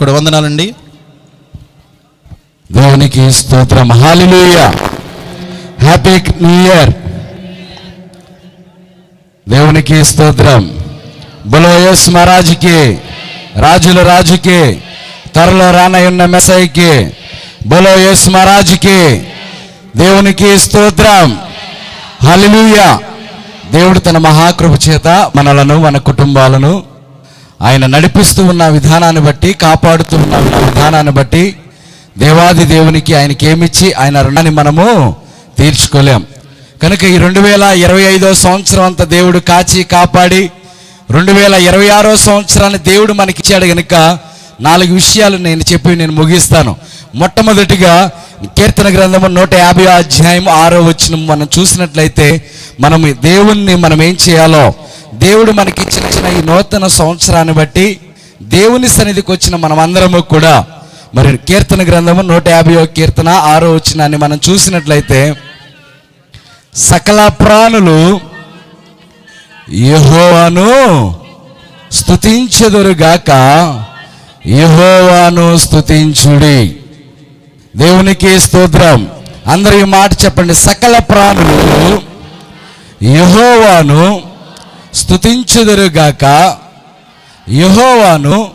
కూడా వందనాలండి. దేవునికి స్తోత్రం. హాలిలూయ హ్యాపీ న్యూ ఇయర్ దేవునికి స్తోత్రం. బులోయస్ మహారాజుకి రాజుల రాజుకి త్వరలో రానయున్న మెసైకి బులోయస్ మహారాజుకి దేవునికి స్తోత్రం. హల్లెలూయ దేవుడు తన మహాకృప చేత మనలను మన కుటుంబాలను ఆయన నడిపిస్తూ ఉన్న విధానాన్ని బట్టి కాపాడుతూ ఉన్న విధానాన్ని బట్టి దేవాది దేవునికి ఆయనకి ఏమిచ్చి ఆయన రుణాన్ని మనము తీర్చుకోలేం. కనుక ఈ రెండు వేల ఇరవై ఐదో సంవత్సరం అంతా దేవుడు కాచి కాపాడి రెండు వేల ఇరవై ఆరో సంవత్సరాన్ని దేవుడు మనకిచ్చాడు కనుక నాలుగు విషయాలు నేను చెప్పి నేను ముగిస్తాను. మొట్టమొదటిగా కీర్తన గ్రంథము నూట యాభై అధ్యాయం ఆరో వచ్చిన మనం చూసినట్లయితే మనం దేవుణ్ణి మనం ఏం చేయాలో దేవుడు మనకిచ్చిన ఇచ్చిన ఈ నూతన సంవత్సరాన్ని బట్టి దేవుని సన్నిధికి వచ్చిన మనమందరము కూడా మరి కీర్తన గ్రంథము నూట యాభై కీర్తన ఆరో వచ్చినాన్ని మనం చూసినట్లయితే సకల ప్రాణులు యహోవాను స్తుతించెదరుగాక యహోవాను స్తుతించుడి. దేవునికి స్తోత్రం. అందరూ ఈ మాట చెప్పండి. సకల ప్రాణులు యహోవాను స్తుతించుదురుగాక. యహోవాను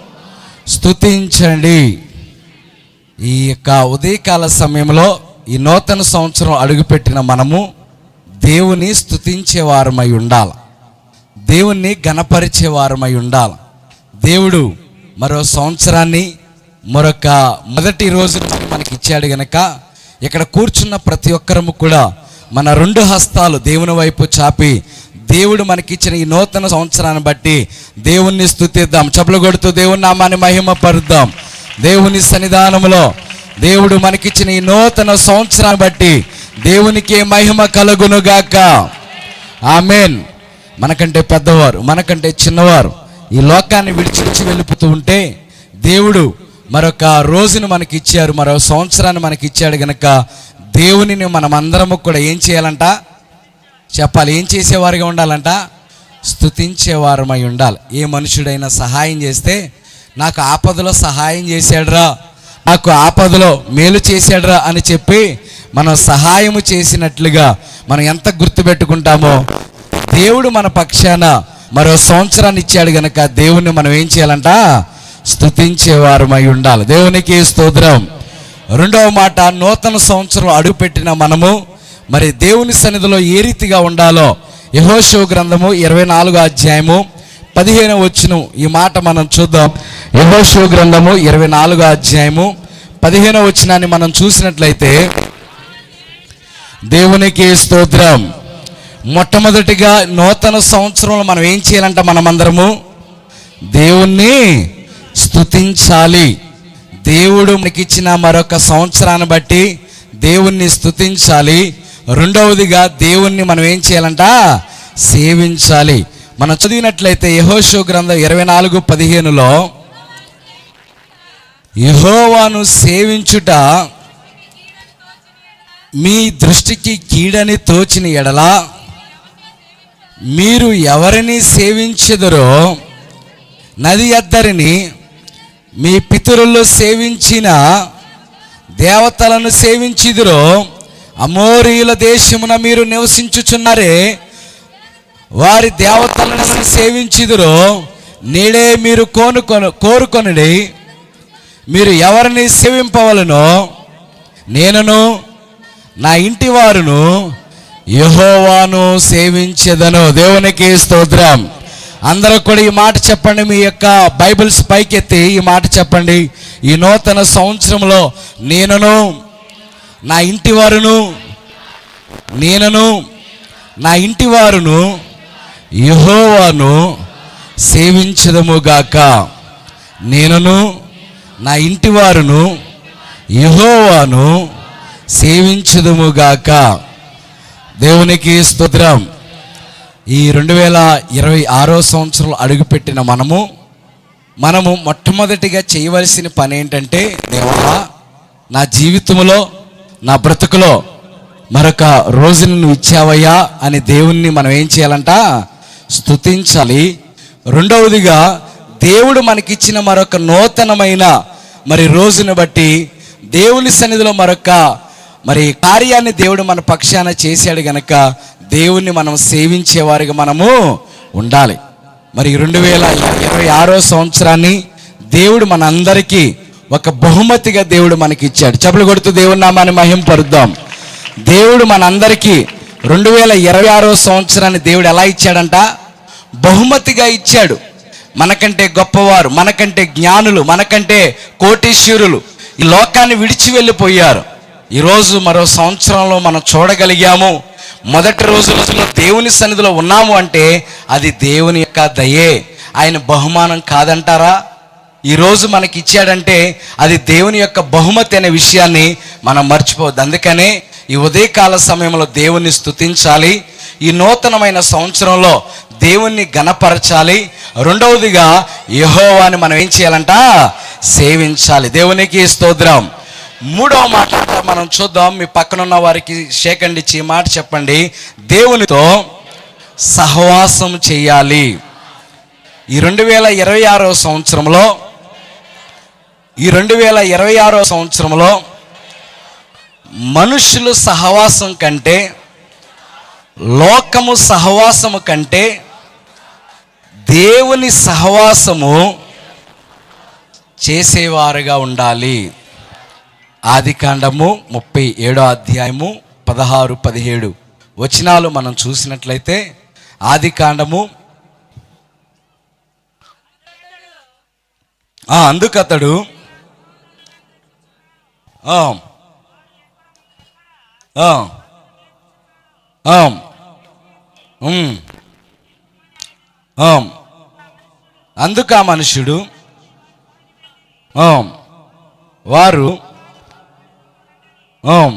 స్తుతించండి. ఈ యొక్క ఉదయకాల సమయంలో ఈ నూతన సంవత్సరం అడుగుపెట్టిన మనము దేవుని స్థుతించేవారమై ఉండాలి. దేవుణ్ణి గణపరిచే వారమై ఉండాలి. దేవుడు మరో సంవత్సరాన్ని మరొక మొదటి రోజు మనకి ఇచ్చాడు గనక ఇక్కడ కూర్చున్న ప్రతి ఒక్కరము కూడా మన రెండు హస్తాలు దేవుని వైపు చాపి దేవుడు మనకిచ్చిన ఈ నూతన సంవత్సరాన్ని బట్టి దేవుణ్ణి స్థుతిద్దాం చెప్పులు కొడుతూ దేవుని నామాన్ని మహిమపరుద్దాం. దేవుని సన్నిధానములో దేవుడు మనకిచ్చిన ఈ నూతన సంవత్సరాన్ని బట్టి దేవునికి మహిమ కలుగునుగాక. ఆమెన్. మనకంటే పెద్దవారు మనకంటే చిన్నవారు ఈ లోకాన్ని విడిచి విడిచి వెళ్ళిపోతూ ఉంటే దేవుడు మరొక రోజును మనకి ఇచ్చారు మరో సంవత్సరాన్ని మనకి ఇచ్చాడు గనక దేవునిని మనమందరము కూడా ఏం చేయాలంట? చెప్పాలి ఏం చేసేవారుగా ఉండాలంట? స్థుతించేవారమై ఉండాలి. ఏ మనుషుడైనా సహాయం చేస్తే నాకు ఆపదలో సహాయం చేశాడురా నాకు ఆపదలో మేలు చేశాడురా అని చెప్పి మనం సహాయము చేసినట్లుగా మనం ఎంత గుర్తుపెట్టుకుంటామో దేవుడు మన పక్షాన మరో సంవత్సరాన్ని ఇచ్చాడు గనక దేవుణ్ణి మనం ఏం చేయాలంట? స్థుతించేవారమై ఉండాలి. దేవునికి స్తోత్రం. రెండవ మాట నూతన సంవత్సరం అడుగుపెట్టిన మనము మరి దేవుని సన్నిధిలో ఏ రీతిగా ఉండాలో యహోశివ గ్రంథము ఇరవై నాలుగో అధ్యాయము పదిహేను వచ్చును ఈ మాట మనం చూద్దాం. యహోశివ గ్రంథము ఇరవై నాలుగో అధ్యాయము పదిహేనో వచ్చినాన్ని మనం చూసినట్లయితే దేవునికి స్తోత్రం. మొట్టమొదటిగా నూతన సంవత్సరంలో మనం ఏం చేయాలంట మనమందరము? దేవుణ్ణి స్తుతించాలి. దేవుడు మనకిచ్చిన మరొక సంవత్సరాన్ని బట్టి దేవుణ్ణి స్తుతించాలి. రెండవదిగా దేవుణ్ణి మనం ఏం చేయాలంట? సేవించాలి. మనం చదివినట్లయితే యహోషో గ్రంథం ఇరవై నాలుగు పదిహేనులో యహోవాను సేవించుట మీ దృష్టికి కీడని తోచిన ఎడల మీరు ఎవరిని సేవించెదరో నది ఎద్దరిని మీ పితరులు సేవించిన దేవతలను సేవించిదురో అమోరీల దేశమున మీరు నివసించుచున్నారే వారి దేవతలను సేవించిదురో నేడే మీరు కోనుకొను కోరుకొనుడి. మీరు ఎవరిని సేవింపవలనో నేనును నా ఇంటి వారును యహోవాను సేవించేదను. దేవునికి స్తోత్రం. అందరూ కూడా ఈ మాట చెప్పండి మీ యొక్క బైబిల్స్ పైకెత్తి ఈ మాట చెప్పండి. ఈ నూతన సంవత్సరంలో నేనును నా ఇంటి వారును నేనును నా ఇంటి వారును యహోవాను సేవించదముగాక. నేనును నా ఇంటి వారును యహోవాను సేవించదముగాక. దేవునికి స్తోత్రం. ఈ రెండు వేల ఇరవై ఆరో సంవత్సరంలో అడుగుపెట్టిన మనము మనము మొట్టమొదటిగా చేయవలసిన పని ఏంటంటే దేవా నా జీవితంలో నా బ్రతుకులో మరొక రోజుని నువ్వు ఇచ్చావయ్యా అని దేవుణ్ణి మనం ఏం చేయాలంట? స్తుతించాలి. రెండవదిగా దేవుడు మనకిచ్చిన మరొక నూతనమైన మరి రోజును బట్టి దేవుని సన్నిధిలో మరొక మరి కార్యాన్ని దేవుడు మన పక్షాన చేశాడు గనక దేవుణ్ణి మనం సేవించేవారిగా మనము ఉండాలి. మరి రెండు వేల ఇరవై ఆరో సంవత్సరాన్ని దేవుడు మనందరికీ ఒక బహుమతిగా దేవుడు మనకి ఇచ్చాడు చెప్పులు కొడుతూ దేవుని నామాన్ని మహింపరుద్దాం దేవుడు మనందరికీ రెండు వేల ఇరవై ఆరో సంవత్సరాన్ని దేవుడు ఎలా ఇచ్చాడంట? బహుమతిగా ఇచ్చాడు. మనకంటే గొప్పవారు మనకంటే జ్ఞానులు మనకంటే కోటీశ్వరులు ఈ లోకాన్ని విడిచి వెళ్ళిపోయారు. ఈరోజు మరో సంవత్సరంలో మనం చూడగలిగాము. మొదటి రోజులలో దేవుని సన్నిధిలో ఉన్నాము అంటే అది దేవుని యొక్క దయే. ఆయన బహుమానం కాదంటారా? ఈరోజు మనకి ఇచ్చాడంటే అది దేవుని యొక్క బహుమతి అనే విషయాన్ని మనం మర్చిపోవద్దు. అందుకనే ఈ ఉదయకాల సమయంలో దేవుణ్ణి స్థుతించాలి ఈ నూతనమైన సంవత్సరంలో దేవుణ్ణి గణపరచాలి రెండవదిగా యహోవాని మనం ఏం చేయాలంట? సేవించాలి. దేవునికి స్తోత్రం. మూడవ మాట మనం చూద్దాం. మీ పక్కనున్న వారికి షేకండి ఇచ్చి ఈ మాట చెప్పండి. దేవునితో సహవాసం చేయాలి. ఈ రెండు వేల ఇరవై ఆరో సంవత్సరంలో ఈ రెండు వేల ఇరవై ఆరో సంవత్సరంలో మనుషులు సహవాసం కంటే లోకము సహవాసము కంటే దేవుని సహవాసము చేసేవారుగా ఉండాలి. ఆది కాండము ముప్పై ఏడో అధ్యాయము పదహారు పదిహేడు. వచనాలు మనం చూసినట్లయితే ఆది కాండము ఆ, అందుకతడు Um. Um. Um. Hmm. అందుకు ఆ మనుషుడు ఆ, వారు ఆం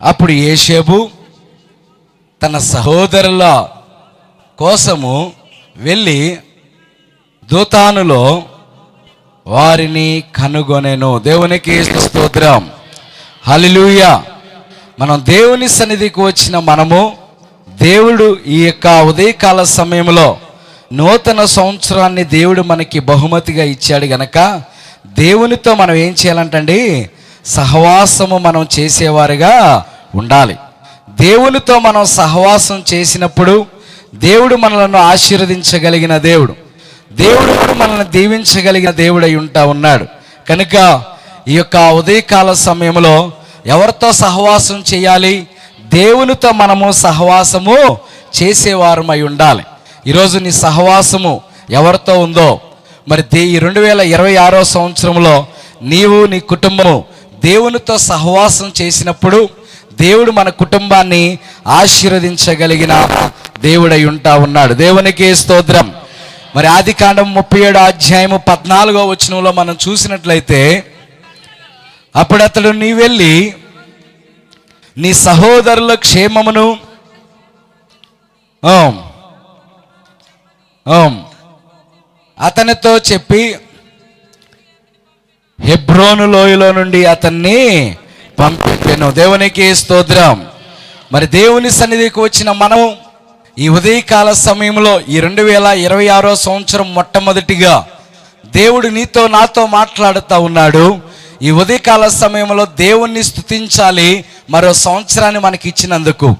అప్పుడు ఏషేబు తన సహోదరుల కోసము వెళ్ళి దూతానులో వారిని కనుగొనెను. దేవునికి స్తోత్రం. హలిలూయ మనం దేవుని సన్నిధికి వచ్చిన మనము దేవుడు ఈ యొక్క ఉదయకాల సమయంలో నూతన సంవత్సరాన్ని దేవుడు మనకి బహుమతిగా ఇచ్చాడు గనక దేవునితో మనం ఏం చేయాలంటండి? సహవాసము మనం చేసేవారుగా ఉండాలి. దేవునితో మనం సహవాసం చేసినప్పుడు దేవుడు మనలను ఆశీర్వదించగలిగిన దేవుడు. దేవుడు కూడా మనల్ని దీవించగలిగిన దేవుడై ఉంటా ఉన్నాడు. కనుక ఈ యొక్క ఉదయకాల సమయంలో ఎవరితో సహవాసం చేయాలి? దేవునితో మనము సహవాసము చేసేవారమై ఉండాలి. ఈరోజు నీ సహవాసము ఎవరితో ఉందో? మరి దే ఈ రెండు వేల ఇరవై ఆరో సంవత్సరంలో నీవు నీ కుటుంబము దేవునితో సహవాసం చేసినప్పుడు దేవుడు మన కుటుంబాన్ని ఆశీర్వదించగలిగిన దేవుడై ఉంటా ఉన్నాడు. దేవునికి స్తోత్రం. మరి ఆది కాండం ముప్పై ఏడు అధ్యాయము పద్నాలుగో వచనంలో మనం చూసినట్లయితే అప్పుడు అతడు నీ వెళ్ళి నీ సహోదరుల క్షేమమును అతనితో చెప్పి హెబ్రోను లోయలో నుండి అతన్ని పంపించాను. దేవునికి స్తోత్రం. మరి దేవుని సన్నిధికి వచ్చిన మనం ఈ ఉదయకాల సమయంలో ఈ రెండు వేల ఇరవై ఆరో సంవత్సరం మొట్టమొదటిగా దేవుడు నీతో నాతో మాట్లాడుతూ ఉన్నాడు. ఈ ఉదయకాల సమయంలో దేవుణ్ణి స్తుతించాలి మరో సంవత్సరాన్ని మనకి ఇచ్చినందుకు.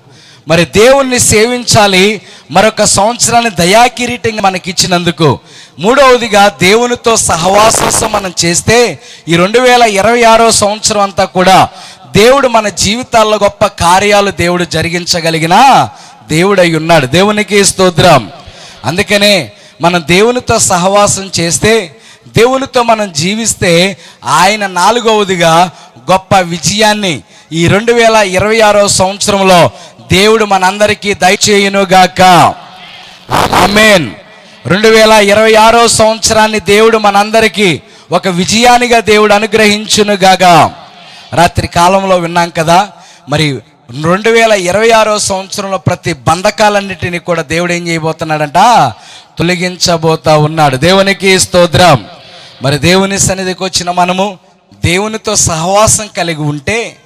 మరి దేవుణ్ణి సేవించాలి మరొక సంవత్సరాన్ని దయాకిరీటంగా మనకి ఇచ్చినందుకు. మూడవదిగా దేవునితో సహవాసం మనం చేస్తే ఈ రెండు వేల ఇరవై ఆరో సంవత్సరం అంతా కూడా దేవుడు మన జీవితాల్లో గొప్ప కార్యాలు దేవుడు జరిగించగలిగిన దేవుడై ఉన్నాడు. దేవునికి స్తోత్రం. అందుకనే మనం దేవునితో సహవాసం చేస్తే దేవునితో మనం జీవిస్తే ఆయన నాలుగవదిగా గొప్ప విజయాన్ని ఈ రెండు వేల ఇరవై ఆరో సంవత్సరంలో దేవుడు మనందరికీ దయచేయునుగాక. ఆమెన్. రెండు వేల ఇరవై ఆరో సంవత్సరాన్ని దేవుడు మనందరికీ ఒక విజయానిగా దేవుడు అనుగ్రహించునుగాక. రాత్రి కాలంలో విన్నాం కదా మరి రెండు వేల ఇరవై ఆరో సంవత్సరంలో ప్రతి బంధకాలన్నిటినీ కూడా దేవుడు ఏం చేయబోతున్నాడంట? తొలగించబోతా ఉన్నాడు. దేవునికి స్తోత్రం. మరి దేవుని సన్నిధికి వచ్చిన మనము దేవునితో సహవాసం కలిగి ఉంటే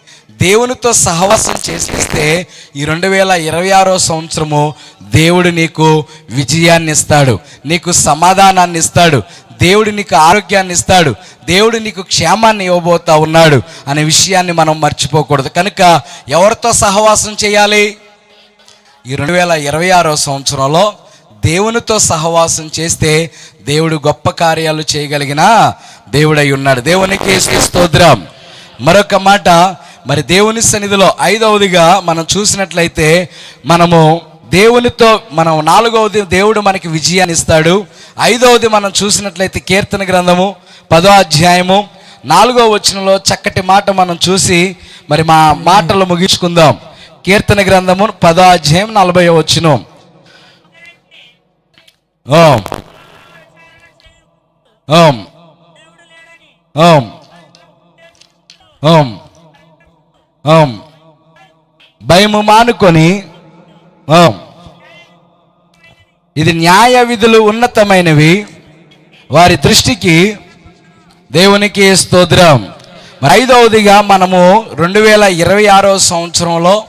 దేవునితో సహవాసం చేసేస్తే ఈ రెండు వేల ఇరవై ఆరో సంవత్సరము దేవుడు నీకు విజయాన్ని ఇస్తాడు నీకు సమాధానాన్ని ఇస్తాడు దేవుడు నీకు ఆరోగ్యాన్ని ఇస్తాడు. దేవుడు నీకు క్షేమాన్ని ఇవ్వబోతా ఉన్నాడు అనే విషయాన్ని మనం మర్చిపోకూడదు. కనుక ఎవరితో సహవాసం చేయాలి? ఈ రెండు వేల ఇరవై ఆరో సంవత్సరంలో దేవునితో సహవాసం చేస్తే దేవుడు గొప్ప కార్యాలు చేయగలిగిన దేవుడై ఉన్నాడు. దేవునికి స్తోత్రం. మరొక మాట మరి దేవుని సన్నిధిలో ఐదవదిగా మనం చూసినట్లయితే మనము దేవునితో మనం నాలుగవది దేవుడు మనకి విజయాన్ని ఇస్తాడు. ఐదవది మనం చూసినట్లయితే కీర్తన గ్రంథము పదో అధ్యాయము నాలుగో వచనంలో చక్కటి మాట మనం చూసి మరి మా మాటలు ముగించుకుందాం. కీర్తన గ్రంథము పదో అధ్యాయం నలభై వచనం. ఓం. ఓం. ఓం. ఓం. ఓం. భయము మానుకొని ఓం. ఇది న్యాయ విధులు ఉన్నతమైనవి. వారి దృష్టికి దేవునికి స్తోత్రం. మరి ఐదవదిగా మనము రెండు వేల ఇరవై ఆరో సంవత్సరంలో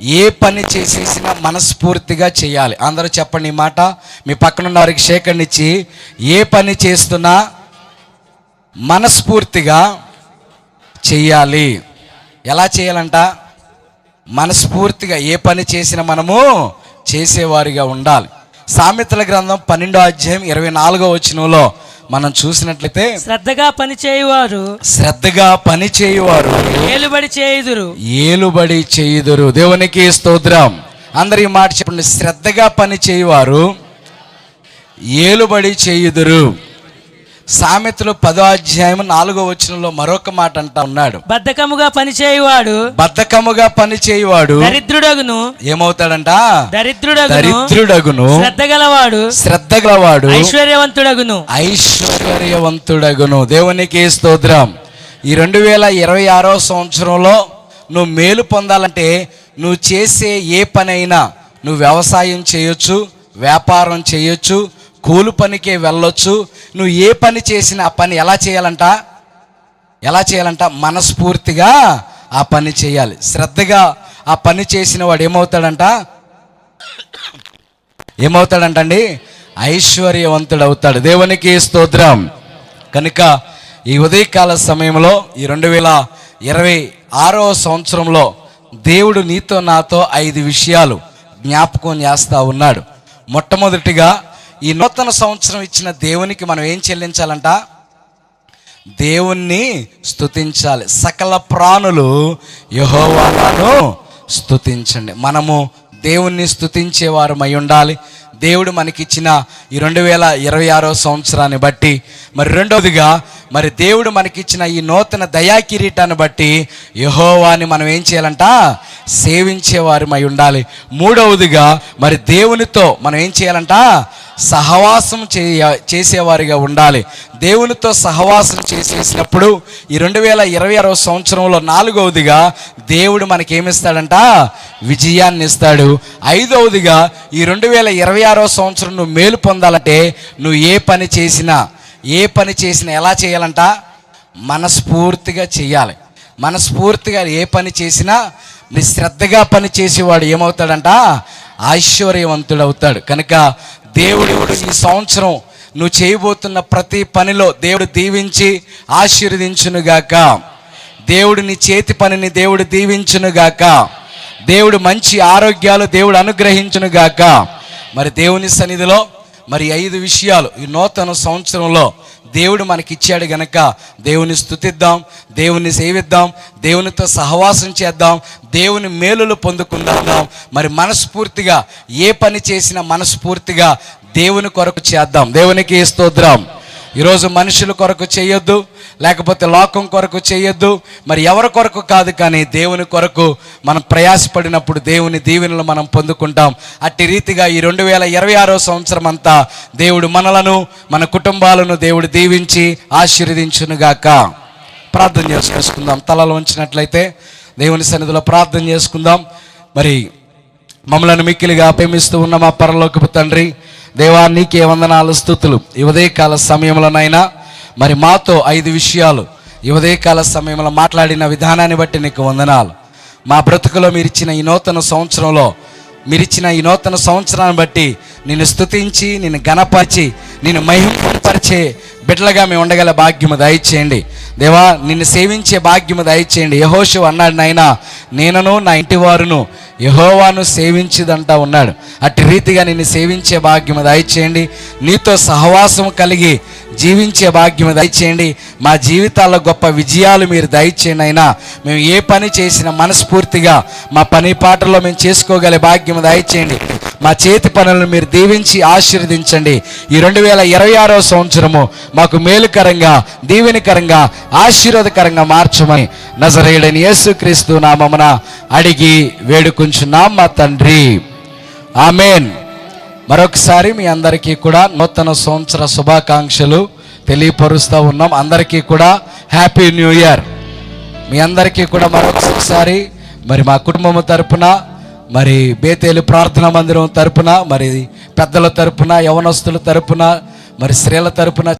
ఏ పని చేసేసినా మనస్ఫూర్తిగా చేయాలి. అందరూ చెప్పండి ఈ మాట. మీ పక్కనున్న వారికి సేకరణిచ్చి ఏ పని చేస్తున్నా మనస్ఫూర్తిగా చెయ్యాలి ఎలా చేయాలంట? మనస్ఫూర్తిగా ఏ పని చేసినా మనము చేసేవారిగా ఉండాలి. సామెతల గ్రంథం పన్నెండో అధ్యాయం ఇరవై నాలుగో వచనంలో మనం చూసినట్లయితే శ్రద్ధగా పని చేయువారు శ్రద్ధగా పని చేయువారు ఏలుబడి చేయుదురు. ఏలుబడి చేయుదురు. దేవునికి స్తోత్రం. అందరి మాట చెప్పండి. శ్రద్ధగా పని చేయువారు ఏలుబడి చేయుదురు. సామెతలు పదో అధ్యాయం నాలుగో వచనంలో మరొక మాట అంటా ఉన్నాడు. బద్ధకముగా పని చేయువాడు బద్ధకముగా పని చేయువాడు దరిద్రుడగును. ఏమవుతాడంట? దరిద్రుడగును. దరిద్రుడగును. శ్రద్ధ గలవాడు శ్రద్ధ గలవాడు ఐశ్వర్యవంతుడగును. ఐశ్వర్యవంతుడగును. దేవునికి స్తోత్రం. ఈ రెండు వేల ఇరవై ఆరో సంవత్సరంలో నువ్వు మేలు పొందాలంటే నువ్వు చేసే ఏ పనైనా నువ్వు వ్యవసాయం చేయొచ్చు వ్యాపారం చేయొచ్చు కూలి పనికే వెళ్ళొచ్చు. నువ్వు ఏ పని చేసినా ఆ పని ఎలా చేయాలంట? ఎలా చేయాలంట? మనస్ఫూర్తిగా ఆ పని చేయాలి. శ్రద్ధగా ఆ పని చేసిన వాడు ఏమవుతాడంట? ఏమవుతాడంటండి? ఐశ్వర్యవంతుడు అవుతాడు దేవునికి స్తోత్రం. కనుక ఈ ఉదయకాల సమయంలో ఈ రెండు వేల ఇరవై ఆరో సంవత్సరంలో దేవుడు నీతో నాతో ఐదు విషయాలు జ్ఞాపకం చేస్తా ఉన్నాడు. మొట్టమొదటిగా ఈ నూతన సంవత్సరం ఇచ్చిన దేవునికి మనం ఏం చెల్లించాలంట? దేవుణ్ణి స్థుతించాలి సకల ప్రాణులు యహోవాను స్తుతించండి. మనము దేవుణ్ణి స్తుతించే మై ఉండాలి. దేవుడు మనకిచ్చిన ఈ రెండు వేల ఇరవై ఆరో సంవత్సరాన్ని బట్టి మరి రెండవదిగా మరి దేవుడు మనకిచ్చిన ఈ నూతన దయా కిరీటాన్ని బట్టి యహోవాని మనం ఏం చేయాలంట? సేవించేవారు మై ఉండాలి. మూడవదిగా మరి దేవునితో మనం ఏం చేయాలంట? సహవాసం చేయ చేసేవారిగా ఉండాలి. దేవునితో సహవాసం చేసేసినప్పుడు ఈ రెండు వేల ఇరవై ఆరో సంవత్సరంలో నాలుగవదిగా దేవుడు మనకేమిస్తాడంట? విజయాన్ని ఇస్తాడు ఐదవదిగా ఈ రెండు వేల ఇరవై ఆరో సంవత్సరం నువ్వు మేలు పొందాలంటే నువ్వు ఏ పని చేసినా ఏ పని చేసినా ఎలా చేయాలంట? మనస్ఫూర్తిగా చేయాలి. మనస్ఫూర్తిగా ఏ పని చేసినా నీ శ్రద్ధగా పని చేసేవాడు ఏమవుతాడంట? ఐశ్వర్యవంతుడు అవుతాడు కనుక దేవుడు ఈ సంవత్సరం నువ్వు చేయబోతున్న ప్రతి పనిలో దేవుడు దీవించి ఆశీర్వదించునుగాక. దేవుడు నీ చేతి పనిని దేవుడు దీవించునుగాక. దేవుడు మంచి ఆరోగ్యాలు దేవుడు అనుగ్రహించునుగాక. మరి దేవుని సన్నిధిలో మరి ఐదు విషయాలు ఈ నూతన సంవత్సరంలో దేవుడు మనకి ఇచ్చాడు గనక దేవుని స్థుతిద్దాం దేవుని సేవిద్దాం దేవునితో సహవాసం చేద్దాం దేవుని మేలులు పొందుకుందాం. మరి మనస్ఫూర్తిగా ఏ పని చేసినా మనస్ఫూర్తిగా దేవుని కొరకు చేద్దాం. దేవునికి స్తోత్రం. ఈరోజు మనుషుల కొరకు చేయొద్దు లేకపోతే లోకం కొరకు చేయొద్దు. మరి ఎవరి కొరకు కాదు కానీ దేవుని కొరకు మనం ప్రయాసపడినప్పుడు దేవుని దీవెనలు మనం పొందుకుంటాం. అట్టి రీతిగా ఈ రెండు వేల ఇరవై ఆరో సంవత్సరం అంతా దేవుడు మనలను మన కుటుంబాలను దేవుడు దీవించి ఆశీర్వదించునుగాక. ప్రార్థన చేసుకుందాం. తలలో ఉంచినట్లయితే దేవుని సన్నిధిలో ప్రార్థన చేసుకుందాం. మరి మమ్మలను మిక్కిలిగా ప్రేమిస్తూ ఉన్న మా పరలోకపు తండ్రి దేవా నీకే వందనాలు స్థుతులు. ఈ ఉదయకాల సమయంలోనైనా మరి మాతో ఐదు విషయాలు. ఈ ఉదయకాల సమయంలో మాట్లాడిన విధానాన్ని బట్టి నీకు వందనాలు. మా బ్రతుకులో మీరిచ్చిన ఈ నూతన సంవత్సరంలో మీరిచ్చిన ఈ నూతన సంవత్సరాన్ని బట్టి నిన్ను స్తుతించి నిన్ను గణపరిచి నిన్ను మహిమపరిచే బిడ్డలుగా మేము ఉండగల భాగ్యము దయచేయండి. దేవా నిన్ను సేవించే భాగ్యము దయచేయండి. యహోషు అన్నాడు నాయన నేనను నా ఇంటి వారును యహోవాను సేవించిదంటా ఉన్నాడు అట్టి రీతిగా నిన్ను సేవించే భాగ్యము దయచేయండి. నీతో సహవాసం కలిగి జీవించే భాగ్యము దయచేయండి. మా జీవితాల్లో గొప్ప విజయాలు మీరు దయచేయండి అయినా మేము ఏ పని చేసినా మనస్ఫూర్తిగా మా పని పాటల్లో మేము చేసుకోగల భాగ్యము దయచేయండి. మా చేతి పనులను మీరు దీవించి ఆశీర్వదించండి. ఈ రెండు వేల ఇరవై ఆరో సంవత్సరము మాకు మేలుకరంగా దీవెనికరంగా ఆశీర్వాదకరంగా మార్చమని నజరేయుడని యేసుక్రీస్తు నామమున అడిగి వేడుకుంచున్నాం మా తండ్రి. ఆమెన్. మరొకసారి మీ అందరికీ కూడా నూతన సంవత్సర శుభాకాంక్షలు తెలియపరుస్తూ ఉన్నాం. అందరికీ కూడా హ్యాపీ న్యూ ఇయర్. మీ అందరికీ కూడా మరొకసారి మరి మా కుటుంబం తరపున మరి బేతేలు ప్రార్థనా మందిరం తరపున మరి పెద్దల తరపున యవనస్తుల తరపున మరి స్త్రీల తరపున